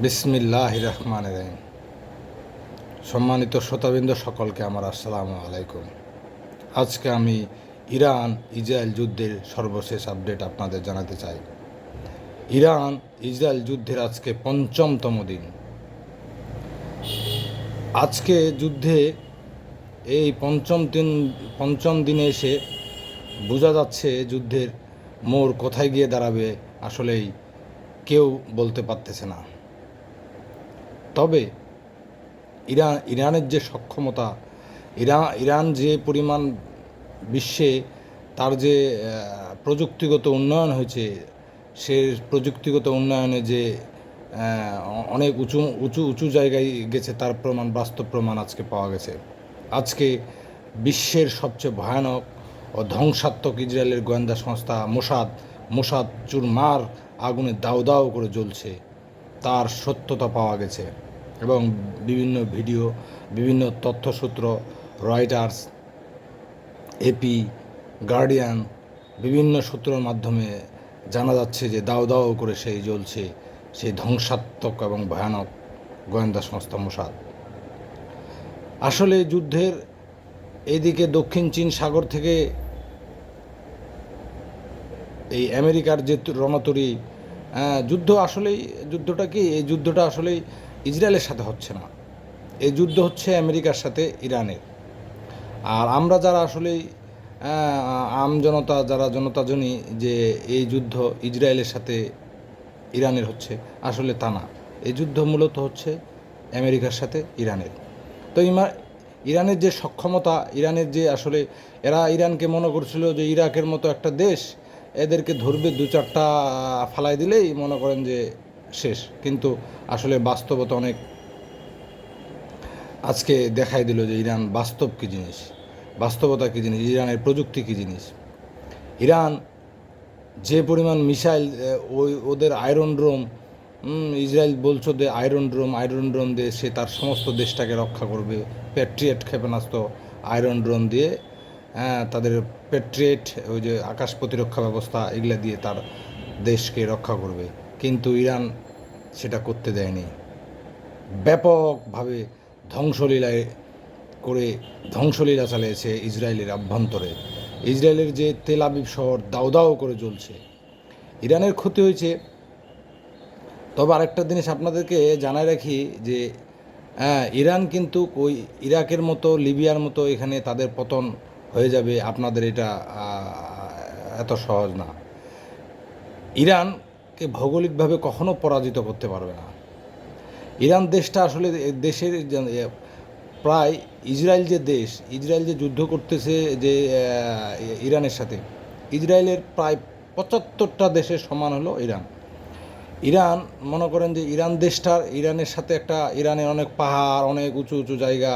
বিসমিল্লাহ রহমান রহিম। সম্মানিত শ্রোতাবৃন্দ সকলকে আমার আসসালামু আলাইকুম। আজকে আমি ইরান ইসরায়েল যুদ্ধের সর্বশেষ আপডেট আপনাদের জানাতে চাই। ইরান ইসরায়েল যুদ্ধের আজকে পঞ্চমতম দিন। আজকে যুদ্ধে এই পঞ্চম দিন, পঞ্চম দিনে এসে বোঝা যাচ্ছে যুদ্ধের মোড় কোথায় গিয়ে দাঁড়াবে, আসলেই কেউ বলতে পারতেছে না। তবে ইরান, ইরানের যে সক্ষমতা ইরান ইরান যে পরিমাণ বিশ্বে তার যে প্রযুক্তিগত উন্নয়ন হয়েছে, সে প্রযুক্তিগত উন্নয়নে যে অনেক উঁচু উঁচু উঁচু জায়গায় গেছে, তার প্রমাণ, বাস্তব প্রমাণ আজকে পাওয়া গেছে। আজকে বিশ্বের সবচেয়ে ভয়ানক ও ধ্বংসাত্মক ইসরায়েলের গোয়েন্দা সংস্থা মোসাদ মোসাদ চুরমার আগুনে দাউ দাউ করে জ্বলছে। তার সত্যতা পাওয়া গেছে এবং বিভিন্ন ভিডিও, বিভিন্ন তথ্যসূত্র, রয়টার্স, এপি, গার্ডিয়ান, বিভিন্ন সূত্রের মাধ্যমে জানা যাচ্ছে যে দাও দাও করে সেই জ্বলছে সেই ধ্বংসাত্মক এবং ভয়ানক গোয়েন্দা সংস্থা মোসাদ। আসলে যুদ্ধের এদিকে দক্ষিণ চীন সাগর থেকে এই আমেরিকার যে রণতরী যুদ্ধ আসলেই, যুদ্ধটা কি, এই যুদ্ধটা আসলেই ইসরায়েলের সাথে হচ্ছে না। এই যুদ্ধ হচ্ছে আমেরিকার সাথে ইরানের। আর আমরা যারা আসলেই আম জনতা, যারা জনতা জনী যে এই যুদ্ধ ইসরায়েলের সাথে ইরানের হচ্ছে, আসলে তা না। এই যুদ্ধ মূলত হচ্ছে আমেরিকার সাথে ইরানের। তো ইমা, ইরানের যে সক্ষমতা, ইরানের যে আসলে, এরা ইরানকে মনে করছিল যে ইরাকের মতো একটা দেশ এদেরকে ধরবে দু চারটা ফালাই দিলেই মনে করেন যে শেষ। কিন্তু আসলে বাস্তবতা অনেক আজকে দেখাই দিল যে ইরান বাস্তব কী জিনিস? বাস্তবতা কী জিনিস? ইরানের প্রযুক্তি কী জিনিস? ইরান যে পরিমাণ মিসাইল ওই, ওদের আয়রন ড্রোম ইসরায়েল বলছো যে আয়রন ড্রোম আয়রন ড্রোম দিয়ে সে তার সমস্ত দেশটাকে রক্ষা করবে। প্যাট্রিয়েট ক্ষেপণাস্ত্র, আয়রন ড্রোম দিয়ে হ্যাঁ তাদের প্যাট্রিয়েট ওই যে আকাশ প্রতিরক্ষা ব্যবস্থা এগুলো দিয়ে তার দেশকে রক্ষা করবে। কিন্তু ইরান সেটা করতে দেয়নি। ব্যাপকভাবে ধ্বংসলীলায় করে ধ্বংসলীলা চালিয়েছে ইসরায়েলের অভ্যন্তরে ইসরায়েলের যে তেল আবিব শহর দাও করে চলছে ইরানের ক্ষতি হয়েছে। তবে আরেকটা জিনিস আপনাদেরকে জানাই রাখি যে হ্যাঁ, ইরান কিন্তু ওই ইরাকের মতো লিবিয়ার মতো এখানে তাদের পতন হয়ে যাবে, আপনাদের এটা এত সহজ না। ইরানকে ভৌগোলিকভাবে কখনো পরাজিত করতে পারবে না। ইরান দেশটা আসলে দেশের প্রায় ইসরায়েল যে দেশ, ইসরায়েল যে যুদ্ধ করতেছে যে ইরানের সাথে, ইসরায়েলের প্রায় পঁচাত্তরটা দেশের সমান হলো ইরান। ইরান, মনে করেন যে ইরান দেশটার, ইরানের সাথে একটা, ইরানের অনেক পাহাড়, অনেক উঁচু উঁচু জায়গা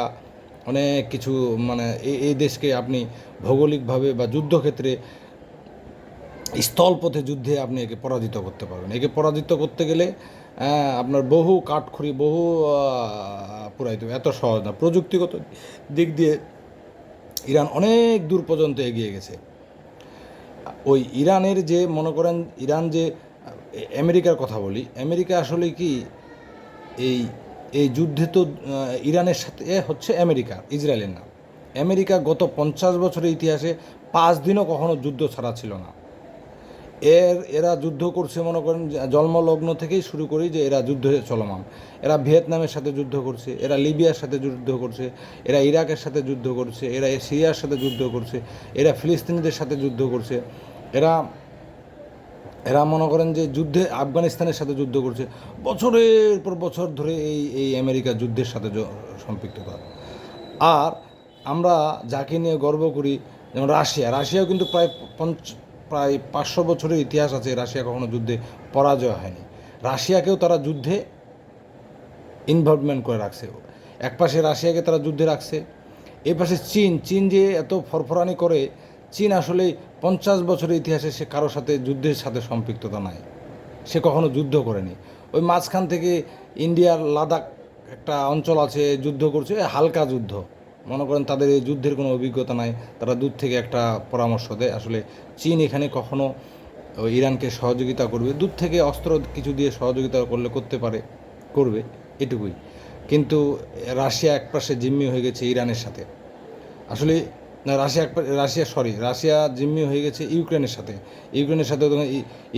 অনেক কিছু মানে এই দেশকে আপনি ভৌগোলিকভাবে বা যুদ্ধক্ষেত্রে স্থলপথে যুদ্ধে আপনি একে পরাজিত করতে পারবেন। একে পরাজিত করতে গেলে আপনার বহু কাঠখড়ি বহু আহ, পুরাইতে এত সহজ না। প্রযুক্তিগত দিক দিয়ে ইরান অনেক দূর পর্যন্ত এগিয়ে গেছে। ওই ইরানের যে মনে করেন ইরান যে আমেরিকার কথা বলি আমেরিকা আসলে কি এই এই যুদ্ধে তো ইরানের সাথে হচ্ছে আমেরিকা, ইসরায়েলের না আমেরিকা গত পঞ্চাশ বছরের ইতিহাসে পাঁচ দিনও কখনো যুদ্ধ ছাড়া ছিল না। এর, এরা যুদ্ধ করছে, মনে করেন জন্মলগ্ন থেকেই শুরু করি যে এরা যুদ্ধ চলমান। এরা ভিয়েতনামের সাথে যুদ্ধ করছে, এরা লিবিয়ার সাথে যুদ্ধ করছে, এরা ইরাকের সাথে যুদ্ধ করছে, এরা সিরিয়ার সাথে যুদ্ধ করছে, এরা ফিলিস্তিনিদের সাথে যুদ্ধ করছে। এরা এরা মনে করেন যে যুদ্ধে আফগানিস্তানের সাথে যুদ্ধ করছে। বছরের পর বছর ধরে এই এই আমেরিকা যুদ্ধের সাথে জ- সম্পৃক্ততা। আর আমরা যাকে নিয়ে গর্ব করি, যেমন রাশিয়া, রাশিয়াও কিন্তু প্রায় পঞ্চ, প্রায় পাঁচশো বছরের ইতিহাস আছে, রাশিয়া কখনো যুদ্ধে পরাজয় হয়নি। রাশিয়াকেও তারা যুদ্ধে ইনভলভমেন্ট করে রাখছে। এক পাশে রাশিয়াকে তারা যুদ্ধে রাখছে এ পাশে চীন চীন যে এত ফরফরানি করে চীন আসলে পঞ্চাশ বছরের ইতিহাসে সে কারোর সাথে যুদ্ধের সাথে সম্পৃক্ততা নাই। সে কখনো যুদ্ধ করেনি। ওই মাঝখান থেকে ইন্ডিয়ার লাদাখ একটা অঞ্চল আছে, যুদ্ধ করছে হালকা যুদ্ধ। মনে করেন তাদের এই যুদ্ধের কোনো অভিজ্ঞতা নাই। তারা দূর থেকে একটা পরামর্শ দেয়। আসলে চীন এখানে কখনো ইরানকে সহযোগিতা করবে। দূর থেকে অস্ত্র কিছু দিয়ে সহযোগিতা করলে করতে পারে, করবে এটুকুই। কিন্তু রাশিয়া একপাশে জিম্মি হয়ে গেছে ইরানের সাথে। আসলে না, রাশিয়া রাশিয়া সরি রাশিয়া জিম্মি হয়ে গেছে ইউক্রেনের সাথে। ইউক্রেনের সাথে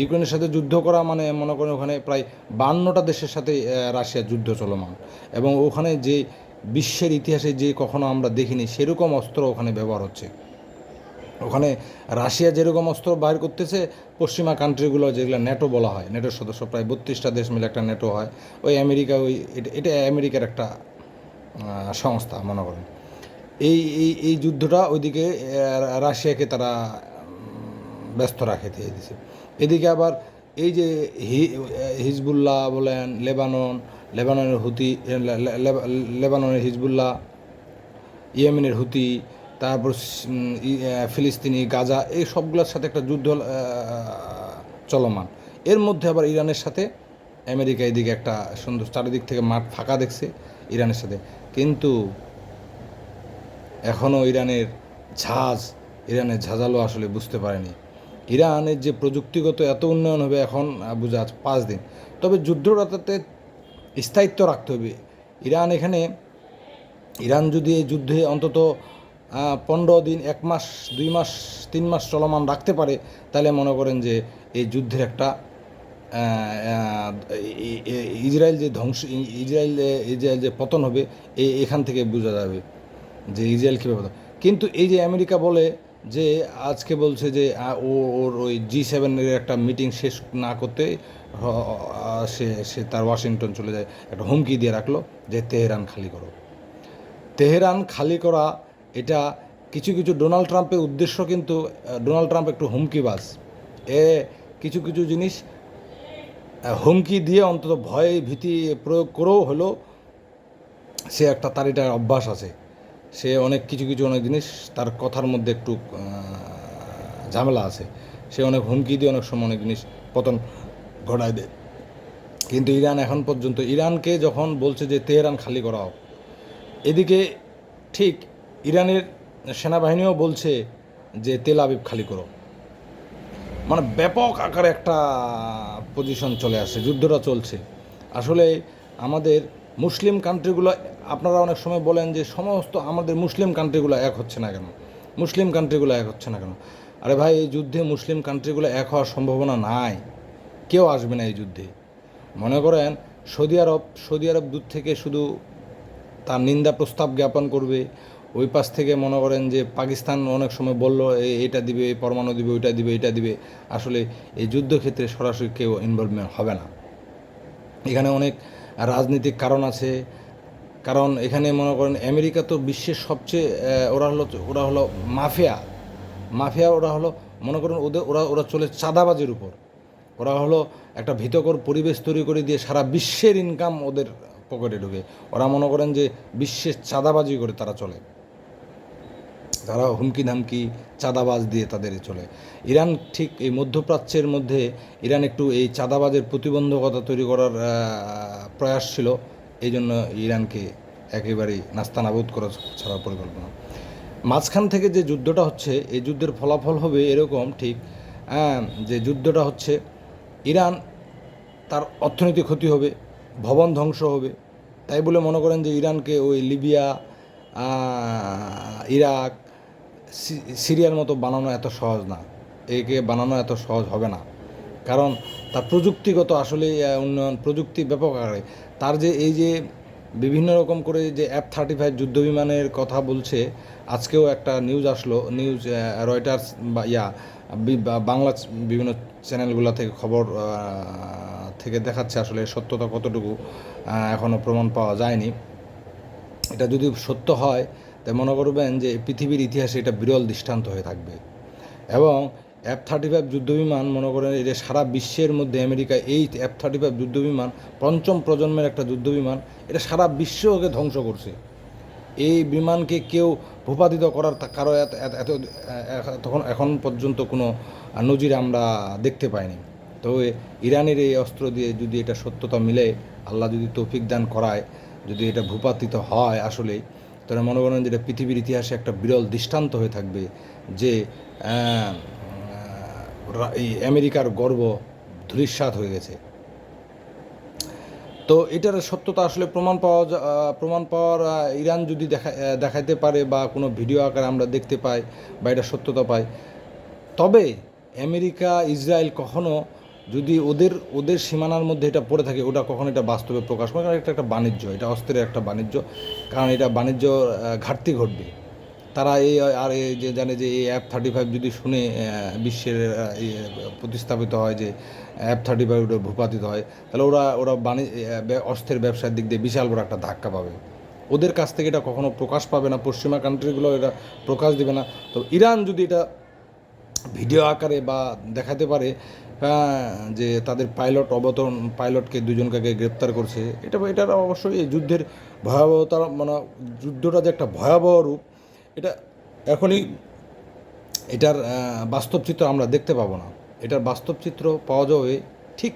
ইউক্রেনের সাথে যুদ্ধ করা মানে মনে করেন ওখানে প্রায় বান্নটা দেশের সাথে রাশিয়ার যুদ্ধ চলমান। এবং ওখানে যে বিশ্বের ইতিহাসে যে কখনো আমরা দেখিনি, সেরকম অস্ত্র ওখানে ব্যবহার হচ্ছে। ওখানে রাশিয়া যেরকম অস্ত্র বাইর করতেছে, পশ্চিমা কান্ট্রিগুলো যেগুলো ন্যাটো বলা হয় ন্যাটোর সদস্য প্রায় বত্রিশটা দেশ মিলে একটা ন্যাটো হয়। ওই আমেরিকা, ওই এটা আমেরিকার একটা সংস্থা মনে করেন। এই এই এই যুদ্ধটা ওইদিকে রাশিয়াকে তারা ব্যস্ত রাখে, দিয়ে দিছে। এদিকে আবার এই যে হিজবুল্লাহ বলেন, লেবানন, লেবাননের হুতি লেবাননের হিজবুল্লাহ, ইয়েমেনের হুতি, তারপর ফিলিস্তিনি, গাজা, এই সবগুলোর সাথে একটা যুদ্ধ চলমান। এর মধ্যে আবার ইরানের সাথে আমেরিকা এদিকে একটা সুন্দর চারিদিক থেকে মাঠ ফাঁকা দেখছে, ইরানের সাথে। কিন্তু এখনও ইরানের ঝাঁজ, ইরানের ঝাঁঝালো আসলে বুঝতে পারেনি। ইরানের যে প্রযুক্তিগত এত উন্নয়ন হবে এখন বোঝা পাঁচ দিন। তবে যুদ্ধটাতে স্থায়িত্ব রাখতে হবে। ইরান এখানে, ইরান যদি এই যুদ্ধে অন্তত পনেরো দিন, এক মাস, দুই মাস, তিন মাস চলমান রাখতে পারে, তাহলে মনে করেন যে এই যুদ্ধের একটা ইসরায়েল যে ধ্বংস ইসরায়েল ইসরায়েল যে পতন হবে এখান থেকে বোঝা যাবে। যে ইসরায়েল কীভাবে। কিন্তু এই যে আমেরিকা বলে যে আজকে বলছে যে ও ওর ওই জি সেভেনের একটা মিটিং শেষ না করতে সে সে তার ওয়াশিংটন চলে যায়, একটা হুমকি দিয়ে রাখল যে তেহরান খালি করো। তেহরান খালি করা, এটা কিছু কিছু ডোনাল্ড ট্রাম্পের উদ্দেশ্য কিন্তু ডোনাল্ড ট্রাম্প একটু হুমকিবাজ। এ কিছু কিছু জিনিস হুমকি দিয়ে অন্তত ভয় ভীতি প্রয়োগ করেও হলো সে একটা তার এটা অভ্যাস আছে। সে অনেক কিছু কিছু অনেক জিনিস তার কথার মধ্যে একটু ঝামেলা আছে। সে অনেক হুমকি দিয়ে অনেক সময় অনেক জিনিস পতন ঘটায় দেয়। কিন্তু ইরান এখন পর্যন্ত, ইরানকে যখন বলছে যে তেহরান খালি করা হোক এদিকে ঠিক ইরানের সেনাবাহিনীও বলছে যে তেল আবিব খালি করো। মানে ব্যাপক আকারে একটা পজিশন চলে আসছে, যুদ্ধটা চলছে। আসলে আমাদের মুসলিম কান্ট্রিগুলো আপনারা অনেক সময় বলেন যে সমস্ত আমাদের মুসলিম কান্ট্রিগুলো এক হচ্ছে না কেন? মুসলিম কান্ট্রিগুলো এক হচ্ছে না কেন? আরে ভাই, এই যুদ্ধে মুসলিম কান্ট্রিগুলো এক হওয়ার সম্ভাবনা নাই। কেউ আসবে না এই যুদ্ধে। মনে করেন, সৌদি আরব সৌদি আরব দূর থেকে শুধু তার নিন্দা প্রস্তাব জ্ঞাপন করবে। ওই পাশ থেকে মনে করেন যে পাকিস্তান অনেক সময় বলল, "এ- এটা দিবে এই পরমাণু দিবে, ওইটা দিবে, এটা দিবে। আসলে এই যুদ্ধক্ষেত্রে সরাসরি কেউ ইনভলভমেন্ট হবে না। এখানে অনেক রাজনৈতিক কারণ আছে। কারণ এখানে মনে করেন আমেরিকা তো বিশ্বের সবচেয়ে ওরা হলো ওরা হলো মাফিয়া। মাফিয়া ওরা হলো, মনে করেন ওদের, ওরা ওরা চলে চাঁদাবাজির উপর। ওরা হলো একটা ভীতকর পরিবেশ তৈরি করে দিয়ে সারা বিশ্বের ইনকাম ওদের পকেটে ঢুকে। ওরা মনে করেন যে বিশ্বের চাঁদাবাজি করে তারা চলে। তারা হুমকি ধামকি চাঁদাবাজ দিয়ে তাদের চলে। ইরান ঠিক এই মধ্যপ্রাচ্যের মধ্যে ইরান একটু এই চাঁদাবাজের প্রতিবন্ধকতা তৈরি করার প্রয়াস ছিল। এই জন্য ইরানকে একেবারেই নাস্তানাবুদ করা ছাড়া পরিকল্পনা। মাঝখান থেকে যে যুদ্ধটা হচ্ছে, এই যুদ্ধের ফলাফল হবে এরকম ঠিক যে যুদ্ধটা হচ্ছে, ইরান তার অর্থনৈতিক ক্ষতি হবে, ভবন ধ্বংস হবে। তাই বলে মনে করেন যে ইরানকে ওই লিবিয়া ইরাক সিরিয়ার মতো বানানো এত সহজ না। একে বানানো এত সহজ হবে না। কারণ তার প্রযুক্তিগত আসলে উন্নয়ন, প্রযুক্তি ব্যাপক আকারে। তার যে এই যে বিভিন্ন রকম করে যে এফ থার্টি ফাইভ যুদ্ধবিমানের কথা বলছে, আজকেও একটা নিউজ আসলো। নিউজ রয়টার্স বা ইয়া বাংলা বিভিন্ন চ্যানেলগুলো থেকে খবর থেকে দেখাচ্ছে আসলে সত্যতা কতটুকু এখনও প্রমাণ পাওয়া যায়নি। এটা যদি সত্য হয় তাই মনে করবেন যে পৃথিবীর ইতিহাসে এটা বিরল দৃষ্টান্ত হয়ে থাকবে। এবং এফ থার্টি ফাইভ যুদ্ধবিমান মনে করেন এটা সারা বিশ্বের মধ্যে আমেরিকা এই এফ থার্টি ফাইভ যুদ্ধবিমান পঞ্চম প্রজন্মের একটা যুদ্ধবিমান, এটা সারা বিশ্বকে ধ্বংস করছে। এই বিমানকে কেউ ভূপাতিত করার কারও এত, এত- তখন, এখন পর্যন্ত কোনো নজির আমরা দেখতে পাইনি। তো ইরানের এই অস্ত্র দিয়ে যদি এটা সত্যতা মিলে, আল্লাহ যদি তৌফিক দান করায়, যদি এটা ভূপাতিত হয় আসলেই তাহলে মনে করেন যে এটা পৃথিবীর ইতিহাসে একটা বিরল দৃষ্টান্ত হয়ে থাকবে যে এই আমেরিকার গর্ব ধূলিসাৎ হয়ে গেছে। তো এটার সত্যতা আসলে প্রমাণ পাওয়া প্রমাণ পাওয়ার ইরান যদি দেখা দেখাইতে পারে বা কোনো ভিডিও আকারে আমরা দেখতে পাই বা এটা সত্যতা পাই। তবে আমেরিকা, ইসরায়েল কখনো যদি ওদের ওদের সীমানার মধ্যে এটা পড়ে থাকে, ওটা কখনো এটা বাস্তবে প্রকাশ করে কারণ এটা একটা বাণিজ্য, এটা অস্ত্রের একটা বাণিজ্য। কারণ এটা বাণিজ্য ঘাটতি ঘটবে। তারা এই, আর এই যে জানে যে এই অ্যাপ থার্টি ফাইভ যদি শুনে বিশ্বের প্রতিস্থাপিত হয় যে অ্যাপ থার্টি ফাইভ ওটা ভূপাতিত হয়, তাহলে ওরা ওরা বাণিজ্য অস্ত্রের ব্যবসার দিক দিয়ে বিশাল বড় একটা ধাক্কা পাবে। ওদের কাছ থেকে এটা কখনো প্রকাশ পাবে না, পশ্চিমা কান্ট্রিগুলো এটা প্রকাশ দেবে না। তো ইরান যদি এটা ভিডিও আকারে বা দেখাতে পারে যে তাদের পাইলট অবতরণ, পাইলটকে দুজনকে গ্রেপ্তার করছে, এটা এটার অবশ্যই এই যুদ্ধের ভয়াবহতা মানে যুদ্ধটা যে একটা ভয়াবহ রূপ, এটা এখনই এটার বাস্তব চিত্র আমরা দেখতে পাবো না। এটার বাস্তব চিত্র পাওয়া যাবে ঠিক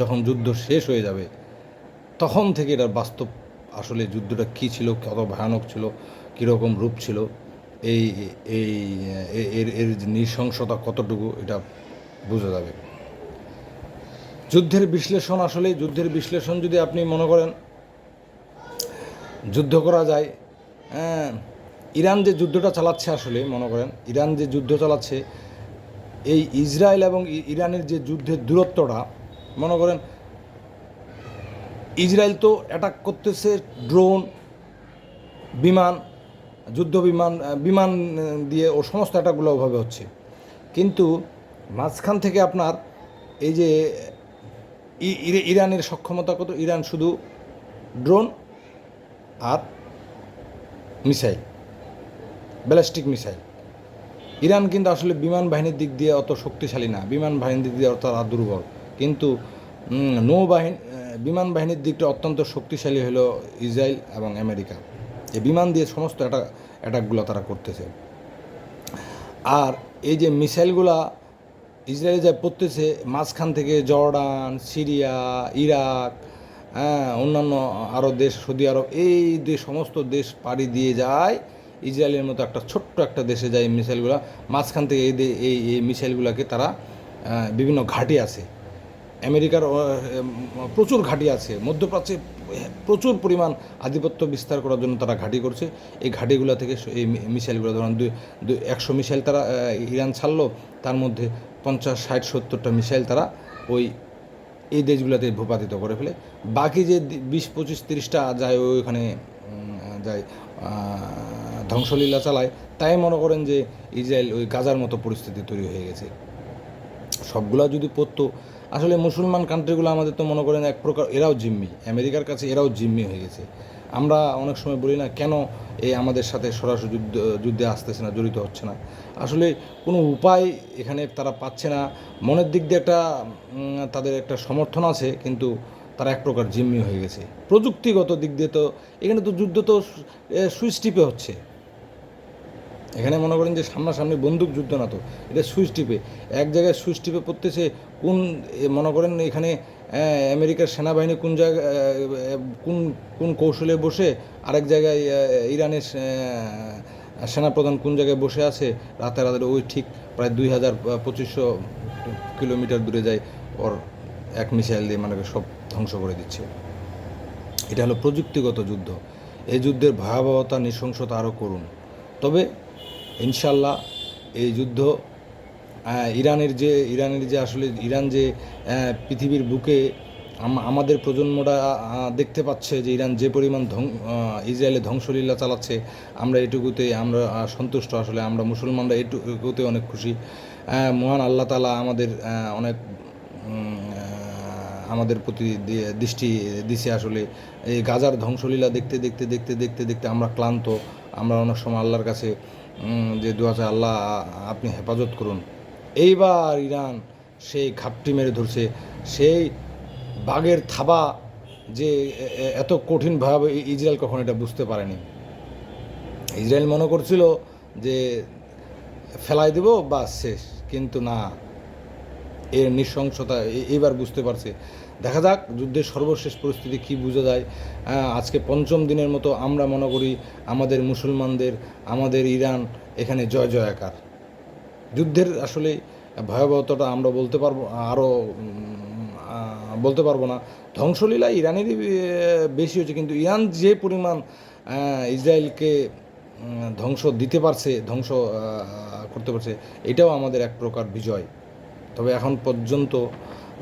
যখন যুদ্ধ শেষ হয়ে যাবে, তখন থেকে এটার বাস্তব আসলে যুদ্ধটা কী ছিল, কত ভয়ানক ছিল, কীরকম রূপ ছিল, এই এই এর এর নৃশংসতা কতটুকু, এটা বোঝা যাবে। যুদ্ধের বিশ্লেষণ আসলে যুদ্ধের বিশ্লেষণ যদি আপনি মনে করেন যুদ্ধ করা যায় হ্যাঁ, ইরান যে যুদ্ধটা চালাচ্ছে আসলে মনে করেন ইরান যে যুদ্ধ চালাচ্ছে এই ইসরায়েল এবং ইরানের যে যুদ্ধের দূরত্বটা মনে করেন ইসরায়েল তো অ্যাটাক করতেছে ড্রোন বিমান যুদ্ধ বিমান বিমান দিয়ে ও সমস্ত অ্যাটাকগুলো ওভাবে হচ্ছে। কিন্তু মাঝখান থেকে আপনার এই যে ইরানের সক্ষমতা কত? ইরান শুধু ড্রোন আর মিসাইল, ব্যালিস্টিক মিসাইল। ইরান কিন্তু আসলে বিমান বাহিনীর দিক দিয়ে অত শক্তিশালী না। বিমান বাহিনীর দিক দিয়ে তারা দুর্বল। কিন্তু নৌবাহিনী বিমান বাহিনীর দিকটা অত্যন্ত শক্তিশালী হলো ইসরায়েল এবং আমেরিকা। এই বিমান দিয়ে সমস্ত অ্যাটাক অ্যাটাকগুলো তারা করতেছে। আর এই যে মিসাইলগুলা ইসরায়েলে যা পড়তেছে, মাঝখান থেকে জর্ডান, সিরিয়া, ইরাক হ্যাঁ অন্যান্য আরও দেশ, সৌদি আরব, এই যে সমস্ত দেশ পাড়ি দিয়ে যায়। ইসরায়েলের মতো একটা ছোট্ট একটা দেশে যায় মিসাইলগুলো। মাঝখান থেকে এই এই এই মিসাইলগুলোকে তারা বিভিন্ন ঘাটে আছে। আমেরিকার প্রচুর ঘাঁটি আছে। মধ্যপ্রাচ্যে প্রচুর পরিমাণ আধিপত্য বিস্তার করার জন্য তারা ঘাঁটি করছে। এই ঘাঁটিগুলো থেকে এই মিসাইলগুলো, ধরুন দুই দুই, একশো মিসাইল তারা ইরান ছাড়লো, তার মধ্যে পঞ্চাশ, ষাট, সত্তরটা মিসাইল তারা ওই, এই দেশগুলোতে ভূপাতিত করে ফেলে। বাকি যে বিশ, পঁচিশ, তিরিশটা যায় ওইখানে যায় ধ্বংসলীলা চালায়, তাই মনে করেন যে ইসরায়েল ওই গাজার মতো পরিস্থিতি তৈরি হয়ে গেছে। সবগুলা যদি পড়তো, আসলে মুসলমান কান্ট্রিগুলো আমাদের তো মনে করেন এক প্রকার এরাও জিম্মি। আমেরিকার কাছে এরাও জিম্মি হয়ে গেছে। আমরা অনেক সময় বলি না, কেন এই আমাদের সাথে সরাসরি যুদ্ধ, যুদ্ধে আসতেছে না, জড়িত হচ্ছে না? আসলে কোনো উপায় এখানে তারা পাচ্ছে না। মনের দিক দিয়ে একটা তাদের একটা সমর্থন আছে, কিন্তু তারা এক প্রকার জিম্মি হয়ে গেছে। প্রযুক্তিগত দিক দিয়ে তো, এখানে তো যুদ্ধ তো সুইচ টিপে হচ্ছে। এখানে মনে করেন যে সামনাসামনি বন্দুক যুদ্ধ না তো এটা সুইচ টিপে। এক জায়গায় সুইচ টিপে পড়তেছে কোন মনে করেন এখানে আমেরিকার সেনাবাহিনী কোন জায়গায় কোন কোন কৌশলে বসে, আরেক জায়গায় ইরানের সেনাপ্রধান কোন জায়গায় বসে আছে রাতে রাতে ওই ঠিক প্রায় দুই হাজার পঁচিশশো কিলোমিটার দূরে যায়, ওর এক মিসাইল দিয়ে মানে সব ধ্বংস করে দিচ্ছে। এটা হলো প্রযুক্তিগত যুদ্ধ। এই যুদ্ধের ভয়াবহতা, নৃশংসতা আরও করুন। তবে ইনশাল্লাহ এই যুদ্ধ ইরানের যে ইরানের যে আসলে ইরান যে পৃথিবীর বুকে আমাদের প্রজন্মটা আহ, দেখতে পাচ্ছে যে ইরান যে পরিমাণ ধ্বং ইসরায়েলে ধ্বংসলীলা চালাচ্ছে আমরা এটুকুতে আমরা সন্তুষ্ট আসলে আমরা মুসলমানরা এটুকুতে অনেক খুশি। মহান আল্লাহ তালা আমাদের অনেক আমাদের প্রতি দৃষ্টি দিছে আসলে। এই গাজার ধ্বংসলীলা দেখতে দেখতে দেখতে দেখতে দেখতে আমরা ক্লান্ত আমরা অনেক সময় আল্লাহর কাছে যে দোয়া চাই আল্লাহ আপনি হেফাজত করুন। এইবার ইরান সেই ঘাপটি মেরে ধরছে, সেই বাঘের থাবা যে এত কঠিনভাবে ইসরায়েল কখন এটা বুঝতে পারেনি। ইসরায়েল মনে করছিল যে ফেলাই দেব বা শেষ। কিন্তু না, এর নৃশংসতা এ- এবার বুঝতে পারছে। দেখা যাক যুদ্ধের সর্বশেষ পরিস্থিতি কি বোঝা যায়। আজকে পঞ্চম দিনের মতো আমরা মনে করি আমাদের মুসলমানদের, আমাদের ইরান এখানে জয় জয়াকার। যুদ্ধের আসলে ভয়াবহতাটা আমরা বলতে পারব আরও বলতে পারব না। ধ্বংসলীলা ইরানেরই বেশি হচ্ছে কিন্তু ইরান যে পরিমাণ ইসরায়েলকে ধ্বংস দিতে পারছে, ধ্বংস করতে পারছে, এটাও আমাদের এক প্রকার বিজয়। তবে এখন পর্যন্ত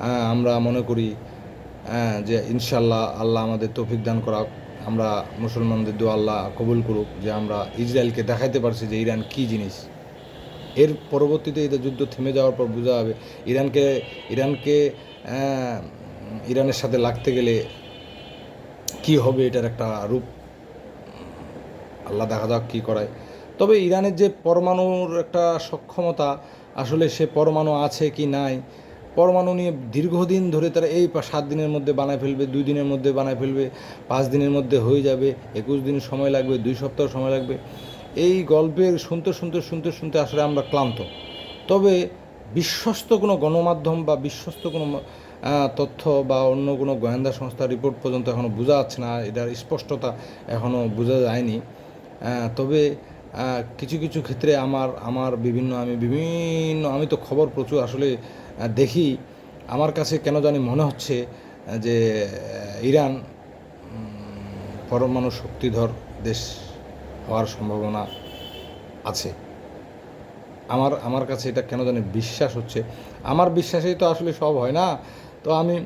আমরা মনে করি আহ, যে ইনশাল্লাহ আল্লাহ আমাদের তৌফিক দান করা আমরা মুসলমানদের দোয়া আল্লাহ কবুল করুক যে আমরা ইসরায়েলকে দেখাইতে পারছি যে ইরান কী জিনিস। এর পরবর্তীতে এদের যুদ্ধ থেমে যাওয়ার পর বোঝা হবে ইরানকে ইরানকে ইরানের সাথে লাগতে গেলে কি হবে এটার একটা রূপ আল্লাহ দেখা যাক কী করায়। তবে ইরানের যে পরমাণুর একটা সক্ষমতা আসলে সে পরমাণু আছে কি নাই পরমাণু নিয়ে দীর্ঘদিন ধরে তারা এই সাত দিনের মধ্যে বানায় ফেলবে, দুই দিনের মধ্যে বানায় ফেলবে, পাঁচ দিনের মধ্যে হয়ে যাবে, একুশ দিন সময় লাগবে, দুই সপ্তাহ সময় লাগবে। এই গল্পের শুনতে শুনতে শুনতে শুনতে আসলে আমরা ক্লান্ত। তবে বিশ্বস্ত কোনো গণমাধ্যম বা বিশ্বস্ত কোনো তথ্য বা অন্য কোনো গোয়েন্দা সংস্থার রিপোর্ট পর্যন্ত এখনও বোঝা যাচ্ছে না, এটার স্পষ্টতা এখনও বোঝা যায়নি। তবে কিছু কিছু ক্ষেত্রে আমার আমার বিভিন্ন, আমি বিভিন্ন, আমি তো খবর প্রচুর আসলে দেখি আমার কাছে কেন জানি মনে হচ্ছে যে ইরান পরমাণু শক্তিধর দেশ হওয়ার সম্ভাবনা আছে। আমার আমার কাছে এটা কেন জানি বিশ্বাস হচ্ছে। আমার বিশ্বাসেই তো আসলে সব হয় না। তো আমি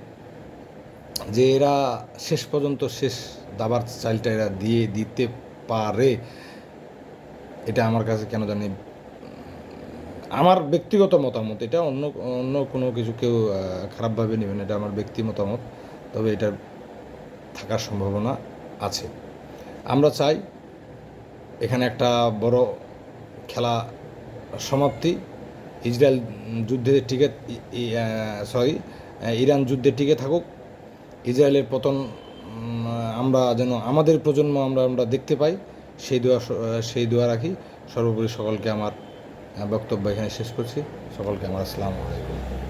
যে এরা শেষ পর্যন্ত শেষ দাবার চালটা এরা দিয়ে দিতে পারে, এটা আমার কাছে কেন জানি আমার ব্যক্তিগত মতামত, এটা অন্য অন্য কোনো কিছু কেউ খারাপভাবে নেবেন এটা আমার ব্যক্তি মতামত, তবে এটা থাকার সম্ভাবনা আছে। আমরা চাই এখানে একটা বড় খেলা সমাপ্তি। ইসরায়েল যুদ্ধে টিকে সরি ইরান যুদ্ধে টিকে থাকুক। ইসরায়েলের পতন আমরা যেন, আমাদের প্রজন্ম আমরা আমরা দেখতে পাই। সেই দোয়া সেই দোয়া রাখি। সর্বোপরি সকলকে আমার বক্তব্য এখানে শেষ করছি। সকলকে আমার আসসালামু আলাইকুম।